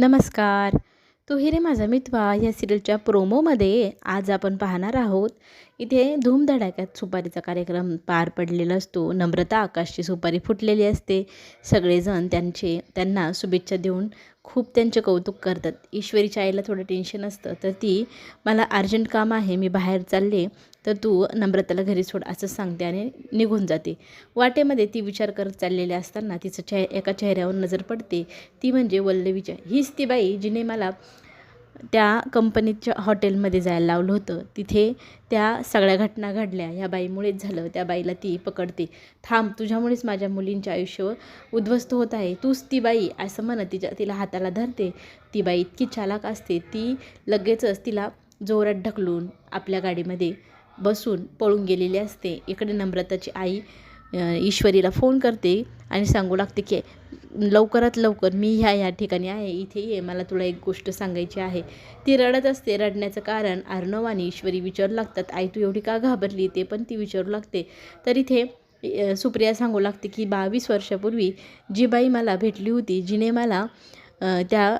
नमस्कार. तू हिरे रे माझा मितवा या सिरियलच्या प्रोमोमध्ये आज आपण पाहणार आहोत. इथे धूमधडाक्यात सुपारीचा कार्यक्रम पार पडलेला असतो. नम्रता आकाशची सुपारी फुटलेली असते. सगळेजण त्यांचे त्यांना शुभेच्छा देऊन खूप त्यांचे कौतुक करतात. ईश्वरीच्या आईला थोडं टेन्शन असतं. तर ती मला अर्जंट काम आहे. मी बाहेर चालले. तर तू नम्रताला घरी सोड असं सांगते आणि निघून जाते. वाटेमध्ये ती विचार करत चाललेली असताना तिचं चेह एका चेहऱ्यावर नजर पडते. ती म्हणजे वल्लवीच्या हीच ती बाई जिने मला त्या कंपनीच्या हॉटेलमध्ये जायला लावलं होतं. तिथे त्या सगळ्या घटना घडल्या. ह्या बाईमुळेच झालं. त्या बाईला ती पकडते. थांब तुझ्यामुळेच माझ्या मुलींचे आयुष्य उद्ध्वस्त होत आहे. तूच ती बाई असं म्हणत तिच्या तिला हाताला धरते. ती बाई इतकी चालाक असते. ती लगेचच तिला जोरात ढकलून आपल्या गाडीमध्ये बसून पळून गेलेली असते. इकडे नम्रताची आई ईश्वरीला फोन करते आणि सांगू लागते की लवकरात लवकर मी ह्या ह्या ठिकाणी आहे इथे ये मला तुला एक गोष्ट सांगायची आहे. ती रडत असते. रडण्याचं कारण अर्णव आणि ईश्वरी विचारू लागतात आई तू एवढी का घाबरली? ते पण ती विचारू लागते. तर इथे सुप्रिया सांगू लागते की बावीस वर्षापूर्वी जी बाई मला भेटली होती जिने मला त्या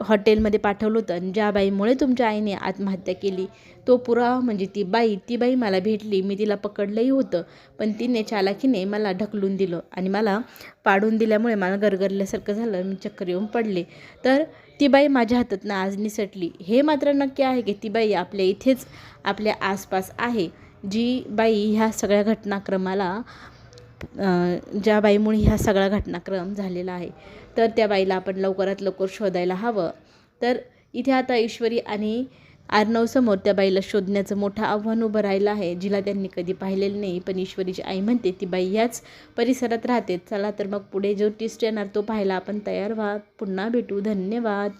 हॉटेलमध्ये पाठवलं होतं आणि ज्या बाईमुळे तुमच्या आईने आत्महत्या केली तो पुरावा म्हणजे ती बाई ती बाई मला भेटली मी तिला पकडलंही होतं पण तिने चालाकीने मला ढकलून दिलं आणि मला पाडून दिल्यामुळे मला गरगरल्यासारखं झालं मी चक्कर येऊन पडले. तर ती बाई माझ्या हातातनं आज निसटली. हे मात्र नक्की आहे की ती बाई आपल्या इथेच आपल्या आसपास आहे जी बाई ह्या सगळ्या घटनाक्रमाला ज्या बाईमुळे ह्या सगळा घटनाक्रम झालेला आहे तर त्या बाईला आपण लवकरात लवकर शोधायला हवं. तर इथे आता ईश्वरी आणि आर्नवसमोर त्या बाईला शोधण्याचं मोठं आव्हान उभं राहिलं आहे जिला त्यांनी कधी पाहिलेलं नाही पण ईश्वरीची आई म्हणते ती बाई याच परिसरात राहते. चला तर मग पुढे जो टिस्ट येणार तो पाहायला आपण तयार व्हा. पुन्हा भेटू. धन्यवाद.